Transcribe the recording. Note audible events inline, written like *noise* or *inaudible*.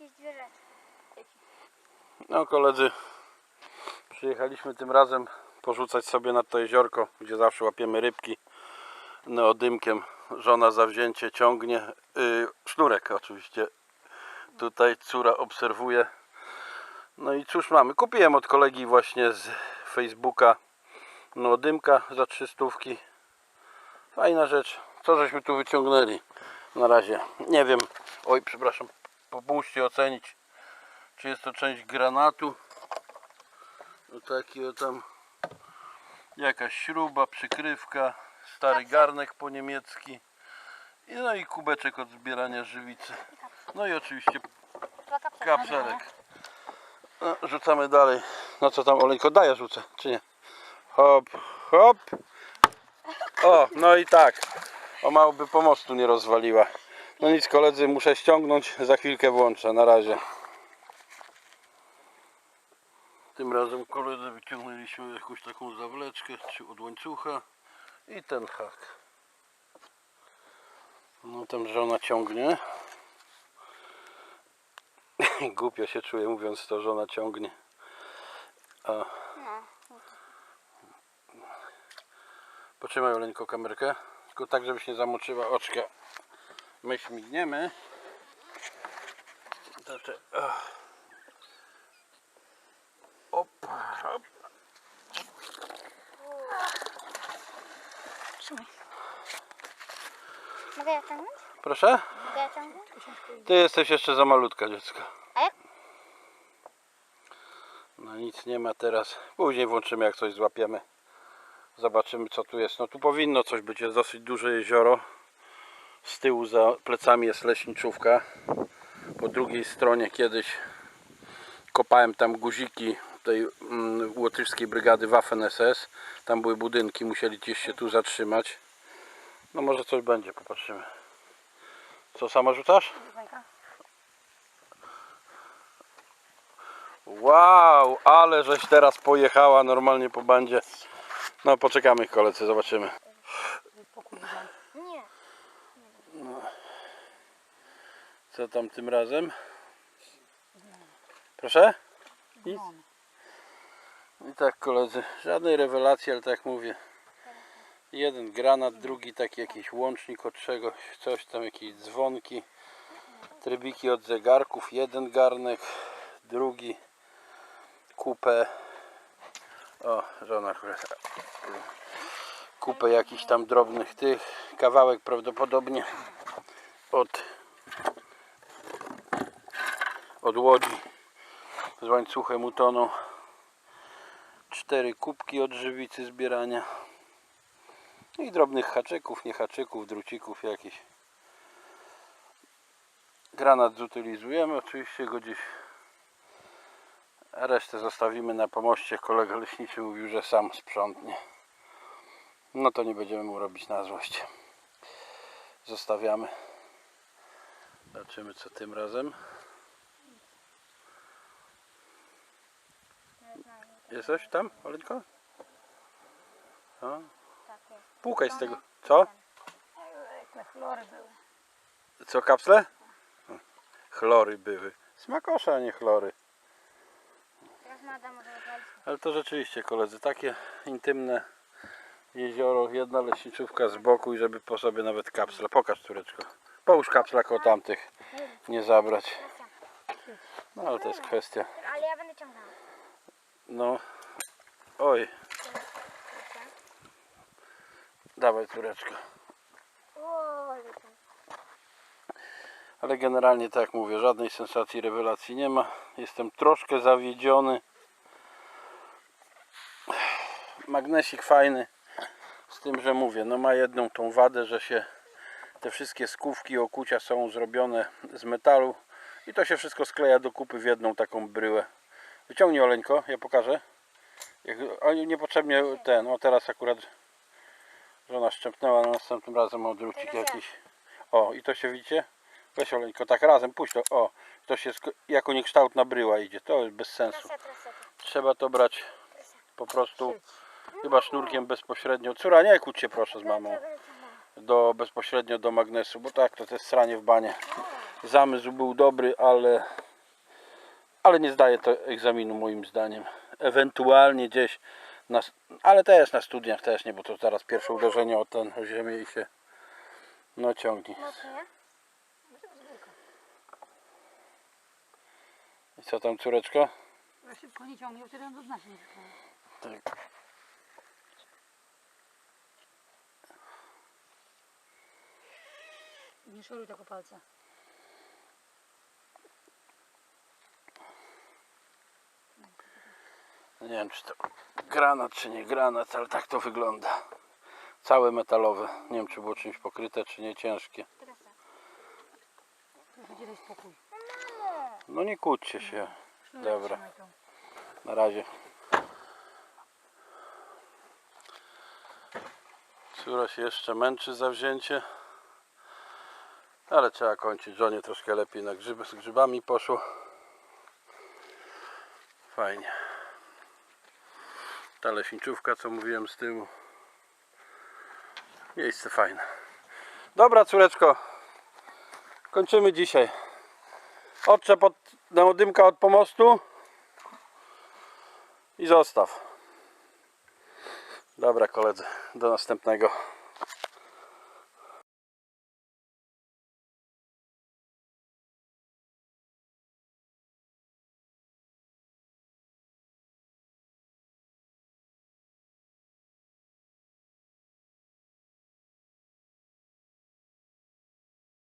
jakieś dwie rzeczy. No koledzy, przyjechaliśmy tym razem porzucać sobie nad to jeziorko, gdzie zawsze łapiemy rybki neodymkiem. Żona zawzięcie ciągnie, yy, sznurek oczywiście. Tutaj córa obserwuje. No i cóż mamy? Kupiłem od kolegi właśnie z Facebooka neodymka za 300. Fajna rzecz. Co żeśmy tu wyciągnęli? Na razie nie wiem. Oj, przepraszam. Pomóżcie ocenić czy jest to część granatu. No taki o tam jakaś śruba, przykrywka stary garnek po niemiecki. I no i kubeczek od zbierania żywicy. No i oczywiście kapselek. No, rzucamy dalej. No co tam olejko daję rzucę czy nie? Hop hop. O no i tak. O mało by pomostu nie rozwaliła no nic koledzy muszę ściągnąć za chwilkę włączę na razie tym razem koledzy wyciągnęliśmy jakąś taką zawleczkę czy od łańcucha i ten hak. No tam żona ciągnie. *laughs* Głupio się czuję mówiąc to, żona ciągnie. A, potrzymaj Oleńko kamerkę. Tylko tak, żebyś nie zamoczyła oczka. My śmigniemy. To te, ach. Op, op. Trzymaj. Mogę ja ciągnąć? Proszę? Mogę ja ciągnąć? Ty jesteś jeszcze za malutka dziecko. A jak? No nic nie ma teraz. Później włączymy jak coś złapiemy. Zobaczymy co tu jest. No tu powinno coś być. Jest dosyć duże jezioro. Z tyłu za plecami jest leśniczówka. Po drugiej stronie kiedyś kopałem tam guziki tej mm, łotyszskiej brygady Waffen SS. Tam były budynki, musieli gdzieś się tu zatrzymać. No może coś będzie, popatrzymy. Co sama rzucasz? Wow, ale żeś teraz pojechała normalnie po bandzie. No poczekamy koledzy, zobaczymy. Nie. Co tam tym razem? Proszę? Nic? I tak koledzy, żadnej rewelacji, ale tak mówię. Jeden granat, drugi taki jakiś łącznik od czegoś, coś tam, jakieś dzwonki, trybiki od zegarków, jeden garnek, drugi, kupę, o, żona akurat, kupę jakichś tam drobnych tych, kawałek prawdopodobnie od od łodzi. Z łańcuchem utoną cztery kubki od żywicy zbierania. I drobnych haczyków, nie haczyków, drucików jakichś granat zutylizujemy oczywiście go gdzieś resztę zostawimy na pomoście. Kolega leśniczy mówił, że sam sprzątnie. No to nie będziemy mu robić na złość. Zostawiamy. Zobaczymy co tym razem Jest coś tam, Oleńko? Tak jest. płukaj z tego. Co? Te chlory były. Co, kapsle? Chlory były. Smakosza, a nie chlory. Teraz Mada może odwalić. Ale to rzeczywiście, koledzy, takie intymne jezioro, jedna leśniczówka z boku i żeby po sobie nawet kapsle. Pokaż, córeczko. Połóż kapsla koło tamtych. Nie zabrać. No ale to jest kwestia. Ale. No. Oj. Dawaj, córeczko. Ale generalnie tak jak mówię, żadnej sensacji, rewelacji nie ma. Jestem troszkę zawiedziony. Magnesik fajny. Z tym, że mówię, no ma jedną tą wadę, że się te wszystkie skówki okucia są zrobione z metalu i to się wszystko skleja do kupy w jedną taką bryłę. Wyciągnij oleńko, ja pokażę. Jak, o, niepotrzebnie ten, o teraz akurat żona szczepnęła, no następnym razem o drucik Teraz ja. jakiś. O, i to się widzicie? Weź oleńko, tak razem, puść to. O, to się jako niekształtna bryła idzie. To jest bez sensu. Trzeba to brać po prostu chyba sznurkiem bezpośrednio. Córa, nie kłóć się proszę z mamą. Do, bezpośrednio do magnesu, bo tak to to jest sranie w banie. Zamysł był dobry, ale ale nie zdaje to egzaminu moim zdaniem. Ewentualnie gdzieś, na, ale też na studiach też nie, bo to zaraz pierwsze uderzenie o ten o ziemię i się no ciągnie. Mocniej. I co tam córeczko? Ja szybko nie ciągnie, wtedy on do dna się nie wypływa. Tak. Nie szoruj tak o Nie wiem czy to granat czy nie granat, ale tak to wygląda. Całe metalowe. Nie wiem czy było czymś pokryte czy nie ciężkie. No nie kłóćcie się. Dobra. Na razie. Córa się jeszcze męczy zawzięcie. Ale trzeba kończyć. Żonie troszkę lepiej na grzyby z grzybami poszło. Fajnie. Ta leśniczówka, co mówiłem z tyłu. Miejsce fajne. Dobra, córeczko. Kończymy dzisiaj. Odczep od neodymka od pomostu i zostaw. Dobra koledzy, do następnego.